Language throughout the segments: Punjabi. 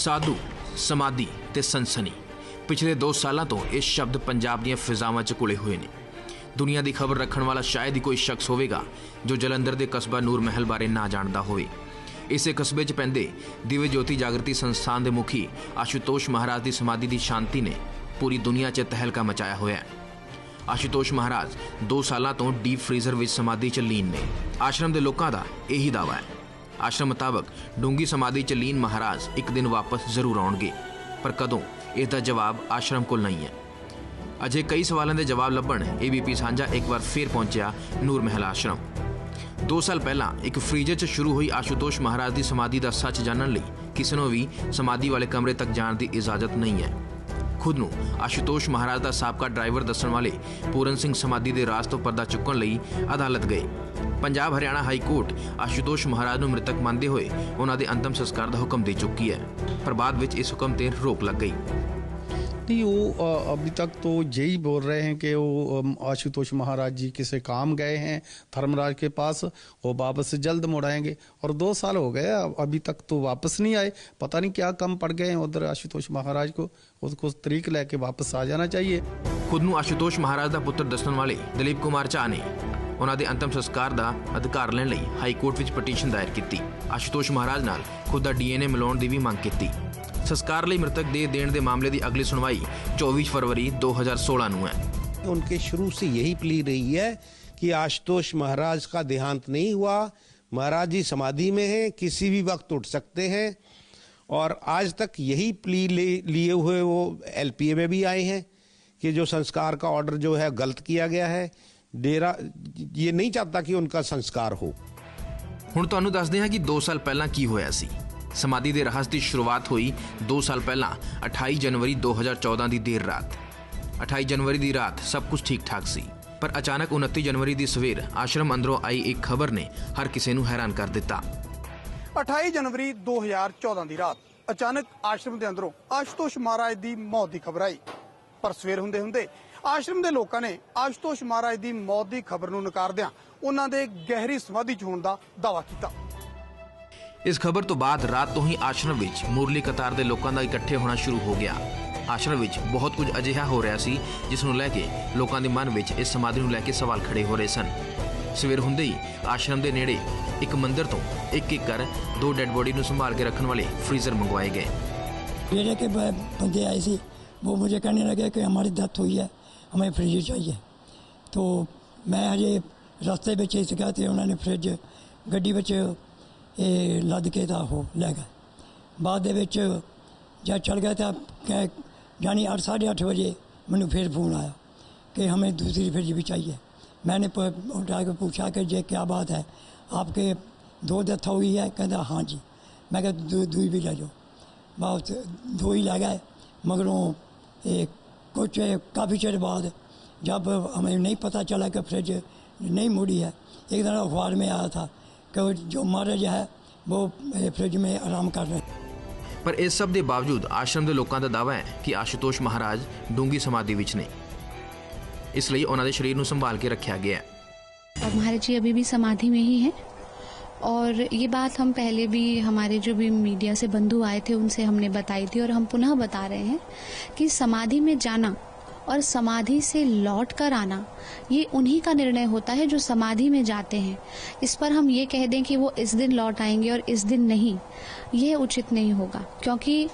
ਸਾਧੂ, ਸਮਾਧੀ ਤੇ ਸਨਸਨੀ। ਪਿਛਲੇ 2 ਸਾਲਾਂ ਤੋਂ ਇਹ ਸ਼ਬਦ ਪੰਜਾਬ ਦੀਆਂ ਫਿਜ਼ਾਵਾਂ 'ਚ ਘੁਲੇ ਹੋਏ ਨੇ। ਦੁਨੀਆ ਦੀ ਖਬਰ ਰੱਖਣ ਵਾਲਾ ਸ਼ਾਇਦ ਹੀ ਕੋਈ ਸ਼ਖਸ ਹੋਵੇਗਾ, ਜੋ ਜਲੰਧਰ ਦੇ ਕਸਬਾ ਨੂਰ ਮਹਿਲ ਬਾਰੇ ਨਾ ਜਾਣਦਾ ਹੋਵੇ। ਇਸੇ ਕਸਬੇ 'ਚ ਪੈਂਦੇ ਦਿਵਯ ਜੋਤੀ ਜਾਗਰਤੀ ਸੰਸਥਾਨ ਦੇ ਮੁਖੀ ਆਸ਼ੂਤੋਸ਼ ਮਹਾਰਾਜ ਦੀ ਸਮਾਧੀ ਦੀ ਸ਼ਾਂਤੀ ਨੇ ਪੂਰੀ ਦੁਨੀਆ 'ਚ ਤਹਿਲਕਾ ਮਚਾਇਆ ਹੋਇਆ ਹੈ। ਆਸ਼ੂਤੋਸ਼ ਮਹਾਰਾਜ 2 ਸਾਲਾਂ ਤੋਂ ਡੀਪ ਫ੍ਰੀਜ਼ਰ ਵਿੱਚ ਸਮਾਧੀ 'ਚ ਲੀਨ ਨੇ। ਆਸ਼ਰਮ ਦੇ ਲੋਕਾਂ ਦਾ ਇਹੀ ਦਾਅਵਾ ਹੈ। ਆਸ਼ਰਮ ਮੁਤਾਬਕ ਡੂੰਗੀ ਸਮਾਧੀ 'ਚ ਲੀਨ ਮਹਾਰਾਜ ਇੱਕ ਦਿਨ ਵਾਪਸ ਜ਼ਰੂਰ ਆਉਣਗੇ। ਪਰ ਕਦੋਂ? ਇਸ ਦਾ ਜਵਾਬ ਆਸ਼ਰਮ ਕੋਲ ਨਹੀਂ ਹੈ। ਅਜੇ ਕਈ ਸਵਾਲਾਂ ਦੇ ਜਵਾਬ ਲੱਭਣ ਏਬੀਪੀ ਸਾਂਝਾ ਇੱਕ ਵਾਰ ਫੇਰ ਪਹੁੰਚਿਆ ਨੂਰ ਮਹਿਲ ਆਸ਼ਰਮ। 2 ਸਾਲ ਪਹਿਲਾਂ ਇੱਕ ਫ੍ਰੀਜ਼ਰ 'ਚ ਸ਼ੁਰੂ ਹੋਈ ਆਸ਼ੂਤੋਸ਼ ਮਹਾਰਾਜ ਦੀ ਸਮਾਧੀ ਦਾ ਸੱਚ ਜਾਣਨ ਲਈ ਕਿਸੇ ਨੂੰ ਵੀ ਸਮਾਧੀ ਵਾਲੇ ਕਮਰੇ ਤੱਕ ਜਾਣ ਦੀ ਇਜਾਜ਼ਤ ਨਹੀਂ ਹੈ। ਖੁਦ ਨੂੰ ਆਸ਼ੂਤੋਸ਼ ਮਹਾਰਾਜ ਦਾ ਸਾਬਕਾ ਡਰਾਈਵਰ ਦੱਸਣ ਵਾਲੇ ਪੂਰਨ ਸਿੰਘ ਸਮਾਧੀ ਦੇ ਰਾਜ਼ ਤੋਂ ਪਰਦਾ ਚੁੱਕਣ ਲਈ ਅਦਾਲਤ ਗਏ। ਪੰਜਾਬ ਹਰਿਆਣਾ ਹਾਈ ਕੋਰਟ ਆਸ਼ੂਤੋਸ਼ ਮਹਾਰਾਜ ਨੂੰ ਮ੍ਰਿਤਕ ਮੰਨਦੇ ਹੋਏ ਉਹਨਾਂ ਦੇ ਅੰਤਮ ਸੰਸਕਾਰ ਦਾ ਹੁਕਮ ਦੇ ਚੁੱਕੀ ਹੈ ਪਰ ਬਾਅਦ ਵਿੱਚ ਇਸ ਹੁਕਮ ਤੇ ਰੋਕ ਲੱਗ ਗਈ नहीं वो अ, अभी तक तो यही बोल रहे हैं कि वो अम, आशुतोष महाराज जी किसी काम गए हैं धर्मराज के पास वो वापस जल्द मुड़ आएंगे और दो साल हो गए अब- अभी तक तो वापस नहीं आए पता नहीं क्या कम पड़ गए हैं उधर आशुतोष महाराज को उसको तरीक लेके वापस आ जाना चाहिए ਖੁਦ ਨੂੰ ਆਸ਼ੂਤੋਸ਼ ਮਹਾਰਾਜ ਦਾ ਪੁੱਤਰ ਦੱਸਣ ਵਾਲੇ ਦਲੀਪ ਕੁਮਾਰ ਝਾ ਨੇ ਉਹਨਾਂ ਦੇ ਅੰਤਮ ਸੰਸਕਾਰ ਦਾ ਅਧਿਕਾਰ ਲੈਣ ਲਈ ਹਾਈ ਕੋਰਟ ਵਿੱਚ ਪਟੀਸ਼ਨ ਦਾਇਰ ਕੀਤੀ ਆਸ਼ੂਤੋਸ਼ ਮਹਾਰਾਜ ਨਾਲ ਖੁਦ ਦਾ ਡੀਐਨਏ ਮਿਲਾਉਣ ਦੀ ਵੀ ਮੰਗ ਕੀਤੀ ਸੰਸਕਾਰ ਲਈ ਮ੍ਰਿਤਕ ਦੇ ਦੇਣ ਦੇ ਮਾਮਲੇ ਦੀ ਅਗਲੀ ਸੁਣਵਾਈ 24 ਫਰਵਰੀ 2016 ਨੂੰ ਹੈ उनके शुरू से यही प्ली रही है कि आशुतोष महाराज का देहांत नहीं हुआ महाराज जी समाधि में हैं किसी भी वक्त उठ सकते हैं और आज तक यही प्ली ले लिए हुए वो एलपीए में भी आए हैं कि जो संस्कार का ऑर्डर जो है गलत किया गया है डेरा ये नहीं चाहता कि उनका संस्कार हो ਹੁਣ ਤੁਹਾਨੂੰ ਦੱਸਦੇ ਹਾਂ ਕਿ 2 ਸਾਲ ਪਹਿਲਾਂ ਕੀ ਹੋਇਆ ਸੀ ਸਮਾਧੀ ਦੇ ਰਹੱਸ ਦੀ ਸ਼ੁਰੂਆਤ ਹੋਈ 2 ਸਾਲ ਪਹਿਲਾਂ 28 ਜਨਵਰੀ 2014 ਦੀ ਦੇਰ ਰਾਤ 28 ਜਨਵਰੀ ਦੀ ਰਾਤ ਸਭ ਕੁਝ ਠੀਕ ਠਾਕ ਸੀ ਪਰ ਅਚਾਨਕ 29 ਜਨਵਰੀ ਦੀ ਸਵੇਰ ਆਸ਼ਰਮ ਅੰਦਰੋਂ ਆਈ ਇੱਕ ਖਬਰ ਨੇ ਹਰ ਕਿਸੇ ਨੂੰ ਹੈਰਾਨ ਕਰ ਦਿੱਤਾ 28 ਜਨਵਰੀ 2014 ਦੀ ਰਾਤ ਅਚਾਨਕ ਆਸ਼ਰਮ ਦੇ ਅੰਦਰੋਂ ਆਸ਼ੂਤੋਸ਼ ਮਹਾਰਾਜ ਦੀ ਮੌਤ ਦੀ ਖਬਰ ਆਈ ਪਰ ਸਵੇਰ ਹੁੰਦੇ ਹੁੰਦੇ ਆਸ਼ਰਮ ਦੇ ਲੋਕਾਂ ਨੇ ਆਸ਼ਤੋਸ਼ ਮਹਾਰਾਜ ਦੀ ਮੌਤ ਦੀ ਖਬਰ ਨੂੰ ਨਕਾਰਦਿਆਂ ਉਹਨਾਂ ਦੇ ਗਹਿਰੀ ਸਮਾਧੀ ਚ ਹੋਣ ਦਾ ਦਾਅਵਾ ਕੀਤਾ। ਇਸ ਖਬਰ ਤੋਂ ਬਾਅਦ ਰਾਤ ਤੋਂ ਹੀ ਆਸ਼ਰਮ ਵਿੱਚ ਮੁਰਲੀ ਕਤਾਰ ਦੇ ਲੋਕਾਂ ਦਾ ਇਕੱਠੇ ਹੋਣਾ ਸ਼ੁਰੂ ਹੋ ਗਿਆ। ਆਸ਼ਰਮ ਵਿੱਚ ਬਹੁਤ ਕੁਝ ਅਜਿਹਾ ਹੋ ਰਿਹਾ ਸੀ ਜਿਸ ਨੂੰ ਲੈ ਕੇ ਲੋਕਾਂ ਦੇ ਮਨ ਵਿੱਚ ਇਸ ਸਮਾਧੀ ਨੂੰ ਲੈ ਕੇ ਸਵਾਲ ਖੜੇ ਹੋ ਰਹੇ ਸਨ। ਸਵੇਰ ਹੁੰਦੇ ਹੀ ਆਸ਼ਰਮ ਦੇ ਨੇੜੇ ਇੱਕ ਮੰਦਿਰ ਤੋਂ ਇੱਕ ਇੱਕ ਕਰ ਦੋ ਡੈੱਡ ਬੋਡੀ ਨੂੰ ਸੰਭਾਲ ਕੇ ਰੱਖਣ ਵਾਲੇ ਫ੍ਰੀਜ਼ਰ ਮੰਗਵਾਏ ਗਏ। ਜਿਹੜੇ ਕਿ ਬੰਦੇ ਆਏ ਸੀ। ਉਹ ਮੈਨੂੰ ਕਹਿਣੇ ਲੱਗੇ ਕਿ ਹਮਾਰੀ ਡੈਥ ਹੋਈ ਹੈ। हमें फ्रिज चाहिए तो मैं हजे रस्ते ਵਿੱਚ ਇਸ ਗਿਆ ਤੇ ਉਹਨਾਂ ਨੇ ਫ੍ਰਿਜ ਗੱਡੀ ਵਿੱਚ ਇਹ ਲੱਦ ਕੇ ਤਾਂ ਉਹ ਲੈ ਗਏ ਬਾਅਦ ਦੇ ਵਿੱਚ ਜਦ ਚਲ ਗਿਆ ਤਾਂ ਕਿ यानी आठ साढ़े आठ बजे मैंने फिर फ़ोन आया कि हमें दूसरी फ्रिज भी चाहिए मैंने प- उठा के पूछा कि ये क्या बात है आपके दो डेथ हुई है कहता हाँ जी मैं कहता दो दो भी ले जाओ बहुत दो ही लग गए मगरों एक कुछ काफ़ी चेर बाद जब हमें नहीं पता चला कि फ्रिज नहीं मुड़ी है एक दिन अखबार में आया था कि जो महाराज है वो ए, फ्रिज में आराम कर रहे हैं ਪਰ ਇਸ ਸਭ ਦੇ ਬਾਵਜੂਦ ਆਸ਼ਰਮ ਦੇ ਲੋਕਾਂ ਦਾ ਦਾਅਵਾ ਹੈ ਕਿ ਆਸ਼ੂਤੋਸ਼ ਮਹਾਰਾਜ ਡੂੰਗੀ ਸਮਾਧੀ ਵਿੱਚ ਨੇ ਇਸ ਲਈ ਉਹਨਾਂ ਦੇ ਸਰੀਰ ਨੂੰ ਸੰਭਾਲ ਕੇ ਰੱਖਿਆ ਗਿਆ ਹੈ और महाराज जी अभी भी समाधि में ही हैं और ये बात हम पहले भी हमारे जो भी मीडिया से बंधु आए थे, उनसे हमने बताई थी और हम पुनः बता रहे हैं कि समाधि में जाना और समाधि से लौट कर आना, ये उन्हीं का निर्णय होता है जो समाधि में जाते हैं। इस पर हम ये कह दें कि वो इस दिन लौट आएँगे और इस दिन नहीं ये उचित नहीं होगा, क्योंकि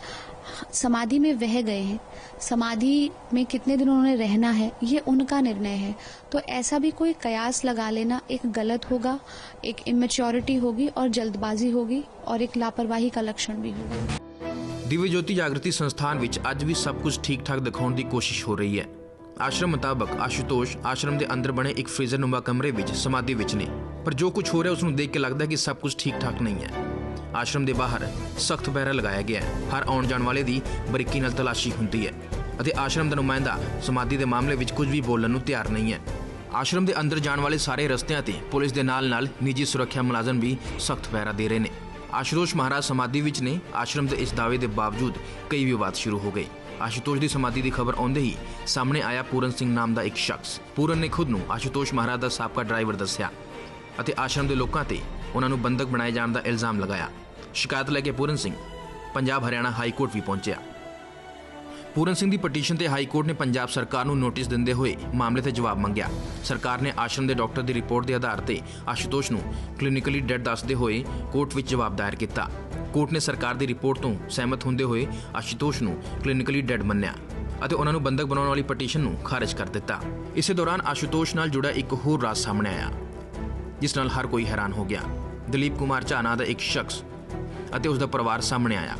समाधि में वह गए हैं समाधि में कितने दिन उन्होंने रहना है ये उनका निर्णय है तो ऐसा भी कोई कयास लगा लेना एक गलत होगा एक इमेच्योरिटी होगी और जल्दबाजी होगी और एक लापरवाही का लक्षण भी होगा ਦਿਵਯ ਜੋਤੀ ਜਾਗਰਤੀ ਸੰਸਥਾਨ ਵਿੱਚ ਅੱਜ ਵੀ ਸਭ ਕੁਝ ਠੀਕ-ਠਾਕ ਦਿਖਾਉਣ ਦੀ ਕੋਸ਼ਿਸ਼ ਹੋ ਰਹੀ ਹੈ ਆਸ਼ਰਮ ਮੁਤਾਬਕ ਆਸ਼ੂਤੋਸ਼ ਆਸ਼ਰਮ ਦੇ ਅੰਦਰ ਬਣੇ ਇੱਕ ਫ੍ਰੀਜ਼ਰ ਨੁਮਾ ਕਮਰੇ ਵਿੱਚ ਸਮਾਧੀ ਵਿੱਚ ਨੇ ਪਰ ਜੋ ਕੁਝ ਹੋ ਰਿਹਾ ਉਸ ਨੂੰ ਦੇਖ ਕੇ ਲੱਗਦਾ ਹੈ ਕਿ ਸਭ ਕੁਝ ਠੀਕ-ਠਾਕ ਨਹੀਂ ਹੈ ਆਸ਼ਰਮ ਦੇ ਬਾਹਰ ਸਖਤ ਪਹਿਰਾ ਲਗਾਇਆ ਗਿਆ ਹੈ। ਹਰ ਆਉਣ ਜਾਣ ਵਾਲੇ ਦੀ ਬਰੀਕੀ ਨਾਲ ਤਲਾਸ਼ੀ ਹੁੰਦੀ ਹੈ ਅਤੇ ਆਸ਼ਰਮ ਦਾ ਨੁਮਾਇੰਦਾ ਸਮਾਧੀ ਦੇ ਮਾਮਲੇ ਵਿੱਚ ਕੁਝ ਵੀ ਬੋਲਣ ਨੂੰ ਤਿਆਰ ਨਹੀਂ ਹੈ। ਆਸ਼ਰਮ ਦੇ ਅੰਦਰ ਜਾਣ ਵਾਲੇ ਸਾਰੇ ਰਸਤਿਆਂ ਤੇ ਪੁਲਿਸ ਦੇ ਨਾਲ-ਨਾਲ ਨਿੱਜੀ ਸੁਰੱਖਿਆ ਮੁਲਾਜ਼ਮ ਵੀ ਸਖਤ ਪਹਿਰਾ ਦੇ ਰਹੇ ਨੇ। ਆਸ਼ੂਤੋਸ਼ ਮਹਾਰਾਜ ਸਮਾਧੀ ਵਿੱਚ ਨੇ ਆਸ਼ਰਮ ਦੇ ਇਸ ਦਾਅਵੇ ਦੇ ਬਾਵਜੂਦ ਕਈ ਵਿਵਾਦ ਸ਼ੁਰੂ ਹੋ ਗਏ। ਆਸ਼ੂਤੋਸ਼ ਦੀ ਸਮਾਧੀ ਦੀ ਖਬਰ ਆਉਂਦੇ ਹੀ ਸਾਹਮਣੇ ਆਇਆ ਪੂਰਨ ਸਿੰਘ ਨਾਮ ਦਾ ਇੱਕ ਸ਼ਖਸ। ਪੂਰਨ ਨੇ ਖੁਦ ਨੂੰ ਆਸ਼ੂਤੋਸ਼ ਮਹਾਰਾਜ ਦਾ ਸਾਬਕਾ ਡਰਾਈਵਰ ਦੱਸਿਆ ਅਤੇ ਆਸ਼ਰਮ ਦੇ ਲੋਕਾਂ ਤੇ ਉਹਨਾਂ ਨੂੰ ਬੰਦਕ ਬਣਾਏ ਜਾਣ ਦਾ ਇਲਜ਼ਾਮ ਲਗਾਇਆ। ਸ਼ਿਕਾਇਤ ਲੈ ਕੇ ਪੂਰਨ ਸਿੰਘ, ਪੰਜਾਬ ਹਰਿਆਣਾ ਹਾਈ ਕੋਰਟ ਵੀ ਪਹੁੰਚਿਆ। ਪੂਰਨ ਸਿੰਘ ਦੀ ਪਟੀਸ਼ਨ ਤੇ ਹਾਈ ਕੋਰਟ ਨੇ ਪੰਜਾਬ ਸਰਕਾਰ ਨੂੰ ਨੋਟਿਸ ਦਿੰਦੇ ਹੋਏ ਮਾਮਲੇ ਤੇ ਜਵਾਬ ਮੰਗਿਆ। ਸਰਕਾਰ ਨੇ ਆਸ਼ਰਮ ਦੇ ਡਾਕਟਰ ਦੀ ਰਿਪੋਰਟ ਦੇ ਆਧਾਰ ਤੇ ਆਸ਼ੂਤੋਸ਼ ਨੂੰ ਕਲੀਨਿਕਲੀ ਡੈਡ ਦੱਸਦੇ ਹੋਏ ਕੋਰਟ ਵਿੱਚ ਜਵਾਬ ਦਾਇਰ ਕੀਤਾ। ਕੋਰਟ ਨੇ ਸਰਕਾਰ ਦੀ ਰਿਪੋਰਟ ਤੋਂ ਸਹਿਮਤ ਹੁੰਦੇ ਹੋਏ ਆਸ਼ੂਤੋਸ਼ ਨੂੰ ਕਲੀਨਿਕਲੀ ਡੈਡ ਮੰਨਿਆ ਅਤੇ ਉਹਨਾਂ ਨੂੰ ਬੰਦਕ ਬਣਾਉਣ ਵਾਲੀ ਪਟੀਸ਼ਨ ਨੂੰ ਖਾਰਜ ਕਰ ਦਿੱਤਾ। ਇਸੇ ਦੌਰਾਨ ਆਸ਼ੂਤੋਸ਼ ਨਾਲ ਜੁੜਾ ਇੱਕ ਹੋਰ ਰਾਜ਼ ਸਾਹਮਣੇ ਆਇਆ, ਜਿਸ ਨਾਲ ਹਰ ਕੋਈ ਹੈਰਾਨ ਹੋ ਗਿਆ। ਦਲੀਪ ਕੁਮਾਰ ਝਾ ਦਾ ਇੱਕ ਸ਼ਖਸ ਅਤੇ ਉਸ ਦਾ ਪਰਿਵਾਰ ਸਾਹਮਣੇ ਆਇਆ।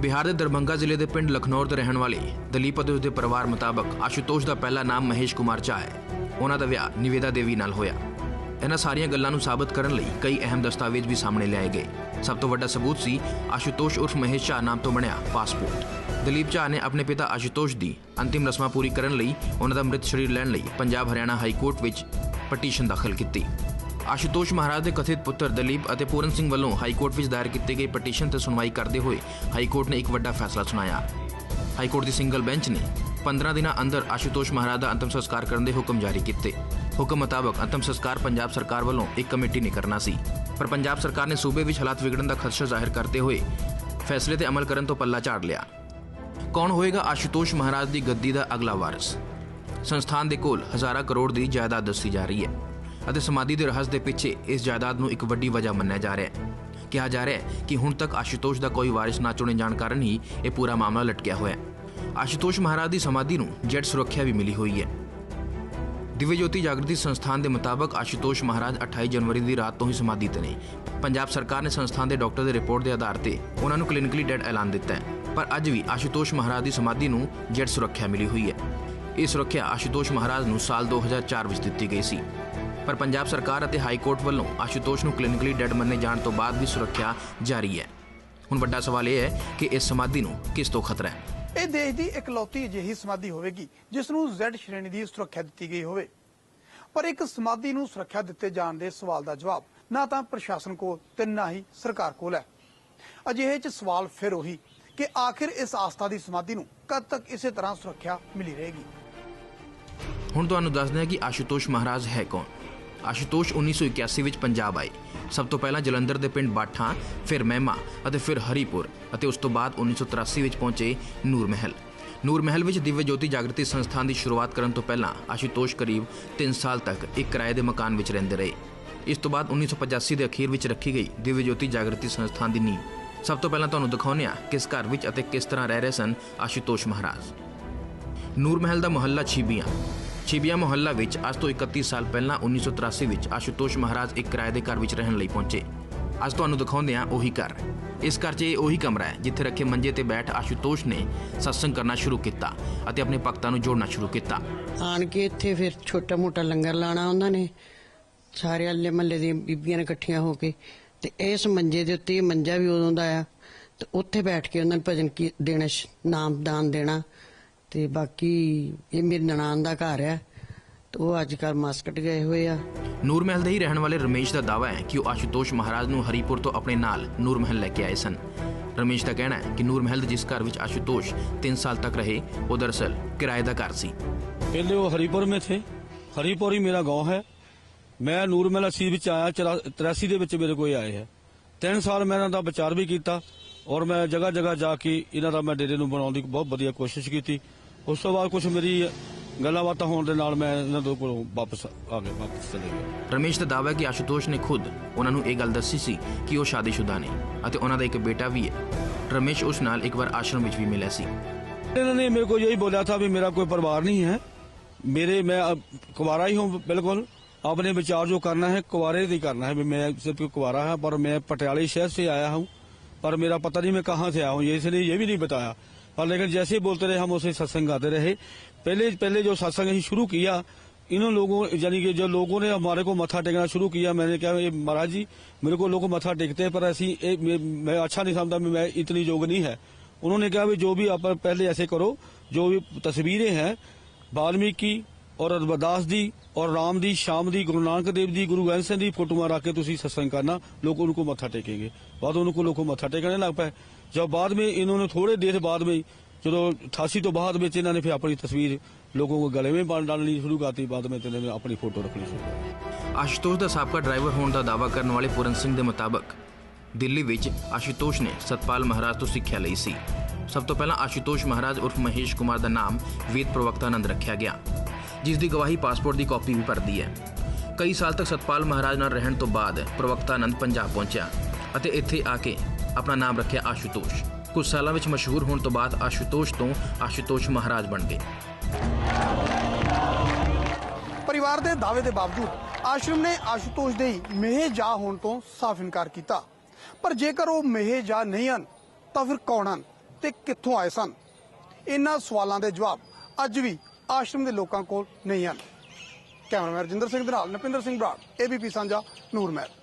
ਬਿਹਾਰ ਦੇ ਦਰਭੰਗਾ ਜ਼ਿਲ੍ਹੇ ਦੇ ਪਿੰਡ ਲਖਨੌਰ ਦੇ ਰਹਿਣ ਵਾਲੇ ਦਲੀਪ ਅਤੇ ਉਸ ਦੇ ਪਰਿਵਾਰ ਮੁਤਾਬਕ ਆਸ਼ੂਤੋਸ਼ ਦਾ ਪਹਿਲਾ ਨਾਮ ਮਹੇਸ਼ ਕੁਮਾਰ ਝਾ ਹੈ। ਉਹਨਾਂ ਦਾ ਵਿਆਹ ਨਿਵੇਦਾ ਦੇਵੀ ਨਾਲ ਹੋਇਆ। ਇਹਨਾਂ ਸਾਰੀਆਂ ਗੱਲਾਂ ਨੂੰ ਸਾਬਤ ਕਰਨ ਲਈ ਕਈ ਅਹਿਮ ਦਸਤਾਵੇਜ਼ ਵੀ ਸਾਹਮਣੇ ਲਿਆਏ ਗਏ। ਸਭ ਤੋਂ ਵੱਡਾ ਸਬੂਤ ਸੀ ਆਸ਼ੂਤੋਸ਼ ਉਰਫ ਮਹੇਸ਼ ਝਾ ਨਾਮ ਤੋਂ ਬਣਿਆ ਪਾਸਪੋਰਟ। ਦਲੀਪ ਝਾ ਨੇ ਆਪਣੇ ਪਿਤਾ ਆਸ਼ੂਤੋਸ਼ ਦੀ ਅੰਤਿਮ ਰਸਮਾਂ ਪੂਰੀ ਕਰਨ ਲਈ ਉਹਨਾਂ ਦਾ ਮ੍ਰਿਤ ਸਰੀਰ ਲੈਣ ਲਈ ਪੰਜਾਬ ਹਰਿਆਣਾ ਹਾਈ ਕੋਰਟ ਵਿੱਚ ਪਟੀਸ਼ਨ ਦਾਖਲ ਕੀਤੀ। ਆਸ਼ੂਤੋਸ਼ ਮਹਾਰਾਜ ਦੇ ਕਥਿਤ ਪੁੱਤਰ ਦਲੀਪ ਅਤੇ ਪੂਰਨ ਸਿੰਘ ਵੱਲੋਂ ਹਾਈ ਕੋਰਟ ਵਿੱਚ ਦਾਇਰ ਕੀਤੀ ਗਈ ਪਟੀਸ਼ਨ ਤੇ ਸੁਣਵਾਈ ਕਰਦੇ ਹੋਏ ਹਾਈ ਕੋਰਟ ਨੇ ਇੱਕ ਵੱਡਾ ਫੈਸਲਾ ਸੁਣਾਇਆ। ਹਾਈ ਕੋਰਟ ਦੀ ਸਿੰਗਲ ਬੈਂਚ ਨੇ 15 ਦਿਨਾਂ ਅੰਦਰ ਆਸ਼ੂਤੋਸ਼ ਮਹਾਰਾਜ ਦਾ ਅੰਤਮ ਸੰਸਕਾਰ ਕਰਨ ਦੇ ਹੁਕਮ ਜਾਰੀ ਕੀਤੇ। ਹੁਕਮ ਮੁਤਾਬਕ ਅੰਤਮ ਸੰਸਕਾਰ ਪੰਜਾਬ ਸਰਕਾਰ ਵੱਲੋਂ ਇੱਕ ਕਮੇਟੀ ਨੇ ਕਰਨਾ ਸੀ। ਪਰ ਪੰਜਾਬ ਸਰਕਾਰ ਨੇ ਸੂਬੇ ਵਿੱਚ ਹਾਲਾਤ ਵਿਗੜਨ ਦਾ ਖਦਸ਼ਾ ਜ਼ਾਹਿਰ ਕਰਦੇ ਹੋਏ ਫੈਸਲੇ ਤੇ ਅਮਲ ਕਰਨ ਤੋਂ ਪੱਲਾ ਝਾੜ ਲਿਆ। ਕੌਣ ਹੋਏਗਾ ਆਸ਼ੂਤੋਸ਼ ਮਹਾਰਾਜ ਦੀ ਗੱਦੀ ਦਾ ਅਗਲਾ ਵਾਰਿਸ? ਸੰਸਥਾਨ ਦੇ ਕੋਲ ਹਜ਼ਾਰਾਂ ਕਰੋੜ ਦੀ ਜਾਇਦਾਦ ਦੱਸੀ ਜਾ ਰਹੀ ਹੈ। ਅਤੇ ਸਮਾਧੀ ਦੇ ਰਹੱਸ ਦੇ ਪਿੱਛੇ ਇਸ ਜਾਇਦਾਦ ਨੂੰ ਇੱਕ ਵੱਡੀ ਵਜ੍ਹਾ ਮੰਨਿਆ ਜਾ ਰਿਹਾ ਹੈ। ਕਿਹਾ ਜਾ ਰਿਹਾ ਹੈ ਕਿ ਹੁਣ ਤੱਕ ਆਸ਼ੂਤੋਸ਼ ਦਾ ਕੋਈ ਵਾਰਿਸ ਨਾ ਚੁਣੇ ਜਾਣ ਕਾਰਨ ਹੀ ਇਹ ਪੂਰਾ ਮਾਮਲਾ ਲਟਕਿਆ ਹੋਇਆ ਹੈ। ਆਸ਼ੂਤੋਸ਼ ਮਹਾਰਾਜ ਦੀ ਸਮਾਧੀ ਨੂੰ ਜੈਟ ਸੁਰੱਖਿਆ ਵੀ ਮਿਲੀ ਹੋਈ ਹੈ। ਦਿਵਯ ਜੋਤੀ ਜਾਗਰਤੀ ਸੰਸਥਾਨ ਦੇ ਮੁਤਾਬਕ ਆਸ਼ੂਤੋਸ਼ ਮਹਾਰਾਜ 28 ਜਨਵਰੀ ਦੀ ਰਾਤ ਤੋਂ ਹੀ ਸਮਾਧੀ ਤੇ ਨੇ। ਪੰਜਾਬ ਸਰਕਾਰ ਨੇ ਸੰਸਥਾਨ ਦੇ ਡਾਕਟਰ ਦੇ ਰਿਪੋਰਟ ਦੇ ਆਧਾਰ ਤੇ ਉਹਨਾਂ ਨੂੰ ਕਲੀਨਿਕਲੀ ਡੈਡ ਐਲਾਨ ਦਿੱਤਾ ਹੈ, ਪਰ ਅੱਜ ਵੀ ਆਸ਼ੂਤੋਸ਼ ਮਹਾਰਾਜ ਦੀ ਸਮਾਧੀ ਨੂੰ ਜੈਟ ਸੁਰੱਖਿਆ ਮਿਲੀ ਹੋਈ ਹੈ। ਇਹ ਸੁਰੱਖਿਆ ਆਸ਼ੂਤੋਸ਼ ਮਹਾਰਾਜ ਨੂੰ ਸਾਲ 2004 ਵਿੱਚ ਦਿੱਤੀ ਗਈ ਸੀ। ਪਰ ਪੰਜਾਬ ਸਰਕਾਰ ਅਤੇ ਹਾਈ ਕੋਰਟ ਵੱਲੋਂ ਆਸ਼ੂਤੋਸ਼ ਨੂੰ ਕਲੀਨਿਕਲੀ ਡੈਡ ਮੰਨੇ ਜਾਣ ਤੋਂ ਬਾਅਦ ਵੀ ਸੁਰੱਖਿਆ ਜਾਰੀ ਹੈ। ਹੁਣ ਵੱਡਾ ਸਵਾਲ ਇਹ ਹੈ ਕਿ ਇਸ ਸਮਾਧੀ ਨੂੰ ਕਿਸ ਤੋਂ ਖਤਰਾ ਹੈ? ਇਹ ਦੇਸ਼ ਦੀ ਇਕਲੌਤੀ ਅਜਿਹੀ ਸਮਾਧੀ ਹੋਵੇਗੀ, ਜਿਸ ਨੂੰ Z ਸ਼੍ਰੇਣੀ ਦੀ ਸੁਰੱਖਿਆ ਦਿੱਤੀ ਗਈ ਹੋਵੇ। ਪਰ ਇੱਕ ਸਮਾਧੀ ਨੂੰ ਸੁਰੱਖਿਆ ਦਿੱਤੇ ਜਾਣ ਦੇ ਸਵਾਲ ਦਾ ਜਵਾਬ ਨਾ ਤਾਂ ਪ੍ਰਸ਼ਾਸਨ ਕੋਲ ਤੇ ਨਾ ਹੀ ਸਰਕਾਰ ਕੋਲ ਹੈ। ਅਜਿਹੇ ਚ ਸਵਾਲ ਫਿਰ ਉਹੀ ਕਿ ਆਖਿਰ ਇਸ ਆਸਥਾ ਦੀ ਸਮਾਧੀ ਨੂੰ ਕਦ ਤੱਕ ਇਸੇ ਤਰ੍ਹਾਂ ਸੁਰੱਖਿਆ ਮਿਲੀ ਰਹੇਗੀ? ਹੁਣ ਤੁਹਾਨੂੰ ਦੱਸਦੇ ਹਾਂ ਕਿ ਆਸ਼ੂਤੋਸ਼ ਮਹਾਰਾਜ ਹੈ ਕੌਣ। ਆਸ਼ੂਤੋਸ਼ 1981 ਵਿੱਚ ਪੰਜਾਬ ਆਏ। ਸਭ ਤੋਂ ਪਹਿਲਾਂ ਜਲੰਧਰ ਦੇ ਪਿੰਡ ਬਾਠਾਂ, ਫਿਰ ਮਹਿਮਾ ਅਤੇ ਫਿਰ ਹਰੀਪੁਰ ਅਤੇ ਉਸ ਤੋਂ ਬਾਅਦ 1983 ਵਿੱਚ ਪਹੁੰਚੇ ਨੂਰ ਮਹਿਲ ਨੂਰ ਮਹਿਲ ਵਿੱਚ ਦਿਵਯ ਜੋਤੀ ਜਾਗਰਤੀ ਸੰਸਥਾਨ ਦੀ ਸ਼ੁਰੂਆਤ ਕਰਨ ਤੋਂ ਪਹਿਲਾਂ ਆਸ਼ੂਤੋਸ਼ ਕਰੀਬ 3 ਸਾਲ ਤੱਕ ਇੱਕ ਕਿਰਾਏ ਦੇ ਮਕਾਨ ਵਿੱਚ ਰਹਿੰਦੇ ਰਹੇ। ਇਸ ਤੋਂ ਬਾਅਦ 1985 ਦੇ ਅਖੀਰ ਵਿੱਚ ਰੱਖੀ ਗਈ ਦਿਵਯ ਜੋਤੀ ਜਾਗਰਤੀ ਸੰਸਥਾਨ ਦੀ ਨੀਂਹ। ਸਭ ਤੋਂ ਪਹਿਲਾਂ ਤੁਹਾਨੂੰ ਦਿਖਾਉਂਦੇ ਹਾਂ ਕਿਸ ਘਰ ਵਿੱਚ ਅਤੇ ਕਿਸ ਤਰ੍ਹਾਂ ਰਹਿ ਰਹੇ ਸਨ ਆਸ਼ੂਤੋਸ਼ ਮਹਾਰਾਜ। ਨੂਰ ਮਹਿਲ ਦਾ ਮੁਹੱਲਾ ਛੀਬੀਆਂ। ਛੀਬੀਆਂ ਮੁਹੱਲਾ ਵਿੱਚ ਅੱਜ ਤੋਂ 31 ਸਾਲ ਪਹਿਲਾਂ 1983 ਵਿੱਚ ਆਸ਼ੂਤੋਸ਼ ਮਹਾਰਾਜ ਇੱਕ ਕਿਰਾਏ ਦੇ ਘਰ ਵਿੱਚ ਰਹਿਣ ਲਈ ਪਹੁੰਚੇ। ਅੱਜ ਤੁਹਾਨੂੰ ਦਿਖਾਉਂਦੇ ਹਾਂ ਉਹੀ ਘਰ। ਇਸ ਘਰ 'ਚ ਇਹ ਉਹੀ ਕਮਰਾ ਹੈ, ਜਿੱਥੇ ਰੱਖੇ ਮੰਜੇ ਤੇ ਬੈਠ ਆਸ਼ੂਤੋਸ਼ ਨੇ ਸਤਸੰਗ ਕਰਨਾ ਸ਼ੁਰੂ ਕੀਤਾ ਅਤੇ ਆਪਣੇ ਭਗਤਾਂ ਨੂੰ ਜੋੜਨਾ ਸ਼ੁਰੂ ਕੀਤਾ। ਆਣ ਕੇ ਇੱਥੇ ਫਿਰ ਛੋਟਾ ਮੋਟਾ ਲੰਗਰ ਲਾਣਾ ਉਹਨਾਂ ਨੇ। ਸਾਰੇ ਅੱਲੇ ਮੱਲੇ ਦੀਆਂ ਬੀਬੀਆਂ ਇਕੱਠੀਆਂ ਹੋ ਕੇ ਤੇ ਇਸ ਮੰਜੇ ਦੇ ਉੱਤੇ ਮੰਜਾ ਵੀ ਉਦੋਂ ਦਾ ਆ। ਤੇ ਉੱਥੇ ਬੈਠ ਕੇ ਉਹਨਾਂ ਨੂੰ ਭਜਨ ਕੀ, ਦੇਣਾ ਨਾਮ ਦਾਨ ਦੇਣਾ। ਤੇ ਬਾਕੀ ਇਹ ਮੇਰੇ ਨਨਾਣ ਦਾ ਘਰ ਆ ਤੇ ਉਹ ਅੱਜ ਕੱਲ ਮਾਸਕਟ ਗਏ ਹੋਏ ਆ ਨੂਰ ਮਹਿਲ ਦੇ ਹੀ ਰਹਿਣ ਵਾਲੇ ਰਮੇਸ਼ ਦਾ ਦਾਅਵਾ ਹੈ ਕਿ ਉਹ ਆਸ਼ੂਤੋਸ਼ ਮਹਾਰਾਜ ਨੂੰ ਹਰੀਪੁਰ ਤੋਂ ਆਪਣੇ ਨਾਲ ਨੂਰ ਮਹਿਲ ਲੈ ਕੇ ਆਏ ਸਨ ਰਮੇਸ਼ ਦਾ ਕਹਿਣਾ ਹੈ ਕਿ ਨੂਰ ਮਹਿਲ ਦੇ ਜਿਸ ਘਰ ਵਿੱਚ ਆਸ਼ੂਤੋਸ਼ 3 ਸਾਲ ਤੱਕ ਰਹੇ ਉਹ ਦਰਅਸਲ ਕਿਰਾਏ ਦਾ ਘਰ ਸੀ पहले वो हरिपुर में थे हरिपुर ही मेरा गांव है ਮੈਂ ਨੂਰ ਮਹਿਲਾ ਸੀ ਵਿੱਚ ਆਇਆ 83 ਦੇ ਵਿੱਚ ਮੇਰੇ ਕੋਲ ਆਏ ਹੈ ਤਿੰਨ ਸਾਲ ਮੈਂ ਇਹਨਾਂ ਦਾ ਵਿਚਾਰ ਵੀ ਕੀਤਾ ਔਰ ਮੈਂ ਜਗ੍ਹਾ ਜਗ੍ਹਾ ਜਾ ਕੇ ਇਹਨਾਂ ਦਾ ਮੈਂ ਡੇਰੇ ਨੂੰ ਬਣਾਉਣ ਦੀ ਬਹੁਤ ਵਧੀਆ ਕੋਸ਼ਿਸ਼ ਕੀਤੀ ਉਸ ਤੋਂ ਬਾਅਦ ਕੁਝ ਮੇਰੀ ਗੱਲਾਂ ਬਾਤਾਂ ਹੋਣ ਦੇ ਨਾਲ ਮੈਂ ਇਹਨਾਂ ਦੋ ਕੋਲੋਂ ਵਾਪਸ ਆ ਗਿਆ ਵਾਪਸ ਚਲੇ ਗਿਆ। ਰਮੇਸ਼ ਦਾ ਦਾਅਵਾ ਕਿ ਆਸ਼ੂਤੋਸ਼ ਨੇ ਖੁਦ ਉਹਨਾਂ ਨੂੰ ਇਹ ਗੱਲ ਦੱਸੀ ਸੀ ਕਿ ਉਹ ਸ਼ਾਦੀशुदा ਨੇ ਅਤੇ ਉਹਨਾਂ ਦਾ ਇੱਕ ਬੇਟਾ ਵੀ ਹੈ। ਰਮੇਸ਼ ਉਸ ਨਾਲ ਇੱਕ ਵਾਰ ਆਸ਼ਰਮ ਵਿੱਚ ਵੀ ਮਿਲਿਆ ਸੀ। ਇਹਨਾਂ ਨੇ ਮੇਰੇ ਕੋ ਯਹੀ ਬੋਲਿਆ ਥਾ ਵੀ ਮੇਰਾ ਕੋਈ ਪਰਿਵਾਰ ਨਹੀਂ ਹੈ। ਮੇਰੇ ਮੈਂ ਕੁਵਾਰਾ ਹੀ ਹੂੰ ਬਿਲਕੁਲ। ਆਪਣੇ ਵਿਚਾਰ ਜੋ ਕਰਨਾ ਹੈ ਕੁਵਾਰੇ ਦੀ ਕਰਨਾ ਹੈ ਵੀ ਮੈਂ ਸਿਰਫ ਕੁਵਾਰਾ ਹਾਂ ਪਰ ਮੈਂ ਪਟਿਆਲੇ ਸ਼ਹਿਰ ਸੇ ਆਇਆ ਹੂੰ। ਪਰ ਮੇਰਾ ਪਤਾ नहीं ਮੈਂ कहाँ से आया हूँ ਇਸ इसलिए ये भी नहीं बताया पर लेकिन जैसे ही बोलते रहे हम उसे सत्संग गाते रहे। पहले पहले जो सत्संग ही शुरू किया इन लोगों यानी कि जो लोगों ने हमारे को मथा टेकना शुरू किया मैंने कहा ये महाराज जी मेरे को लोग मथा टेकते हैं पर ऐसी ए, मैं, मैं अच्छा नहीं समझता मैं इतनी योग नहीं है। उन्होंने कहा भी जो भी आप पहले ऐसे करो जो भी तस्वीरें हैं वाल्मीकि ਔਰ ਰਬਦਾਸ ਦੀ ਔਰ ਰਾਮ ਦੀ, ਸ਼ਾਮ ਦੀ, ਗੁਰੂ ਨਾਨਕ ਦੇਵ ਦੀ, ਗੁਰੂ ਗ੍ਰੰਥ ਸਿੰਘ ਦੀ ਫੋਟੋਆਂ ਰੱਖ के ਤੁਸੀਂ सत्संग करना लोग उनको मत्था टेकेंगे बाद उनको लोग मत्था टेकने लग पाए जब बाद में इन्होंने थोड़े देर बाद में ਜਦੋਂ 88 ਤੋਂ ਬਾਅਦ ਵਿੱਚ ਇਹਨਾਂ ਨੇ ਫਿਰ ਆਪਣੀ ਤਸਵੀਰ ਲੋਕਾਂ ਨੂੰ ਗਲੇ ਵਿੱਚ ਪਾਣ ਡਾਲਣੀ ਸ਼ੁਰੂ ਕਰਤੀ, ਬਾਅਦ ਵਿੱਚ ਇਹਨਾਂ ਨੇ ਆਪਣੀ ਫੋਟੋ ਰੱਖਣੀ ਸ਼ੁਰੂ ਕੀਤੀ ਆਸ਼ੂਤੋਸ਼ ਦਾ ਸਾਬਕਾ ਡਰਾਈਵਰ ਹੋਣ ਦਾ ਦਾਅਵਾ ਕਰਨ ਵਾਲੇ ਪੂਰਨ ਸਿੰਘ ਦੇ ਮੁਤਾਬਕ, ਦਿੱਲੀ ਵਿੱਚ ਆਸ਼ੂਤੋਸ਼ ਨੇ ਸਤਪਾਲ ਮਹਾਰਾਜ ਤੋਂ ਸਿੱਖਿਆ ਲਈ ਸੀ। ਸਭ ਤੋਂ ਪਹਿਲਾਂ ਆਸ਼ੂਤੋਸ਼ ਮਹਾਰਾਜ ਉਰਫ ਮਹੇਸ਼ ਕੁਮਾਰ ਦਾ ਨਾਮ ਵੇਦ ਪ੍ਰਵਕਤਾ ਨੰਦ ਰੱਖਿਆ ਗਿਆ। ਜਿਸ ਦੀ ਗਵਾਹੀ ਪਾਸਪੋਰਟ ਦੀ ਕਾਪੀ ਵੀ ਭਰਦੀ ਹੈ। ਕਈ ਸਾਲ ਤੱਕ ਸਤਪਾਲ ਮਹਾਰਾਜ ਨਾਲ ਰਹਿਣ ਤੋਂ ਬਾਅਦ ਪ੍ਰਵਕਤਾਨੰਦ ਪੰਜਾਬ ਪਹੁੰਚਿਆ ਅਤੇ ਇੱਥੇ ਆ ਕੇ ਆਪਣਾ ਨਾਮ ਰੱਖਿਆ ਆਸ਼ੂਤੋਸ਼। ਕੁਝ ਸਾਲਾਂ ਵਿੱਚ ਮਸ਼ਹੂਰ ਹੋਣ ਤੋਂ ਬਾਅਦ ਆਸ਼ੂਤੋਸ਼ ਤੋਂ ਆਸ਼ੂਤੋਸ਼ ਮਹਾਰਾਜ ਬਣ ਗਏ। ਪਰਿਵਾਰ ਦੇ ਦਾਅਵੇ ਦੇ ਬਾਵਜੂਦ ਆਸ਼ਰਮ ਨੇ ਆਸ਼ੂਤੋਸ਼ ਦੇ ਮਹਿਜਾ ਹੋਣ ਤੋਂ ਸਾਫ਼ ਇਨਕਾਰ ਕੀਤਾ। ਪਰ ਜੇਕਰ ਉਹ ਮਹਿਜਾ ਨਹੀਂ ਹਨ, ਤਾਂ ਫਿਰ ਕੌਣ ਹਨ ਤੇ ਕਿੱਥੋਂ ਆਏ ਸਨ? ਇਹਨਾਂ ਸਵਾਲਾਂ ਦੇ ਜਵਾਬ ਅੱਜ ਵੀ ਆਸ਼ਰਮ ਦੇ ਲੋਕਾਂ ਕੋਲ ਨਹੀਂ ਹਨ। ਕੈਮਰਾਮੈਨ ਰਜਿੰਦਰ ਸਿੰਘ ਦੇ ਨਾਲ ਨਪਿੰਦਰ ਸਿੰਘ ਬਰਾੜ ਏਬੀਪੀ ਸਾਂਝਾ ਨੂਰਮਹਿਲ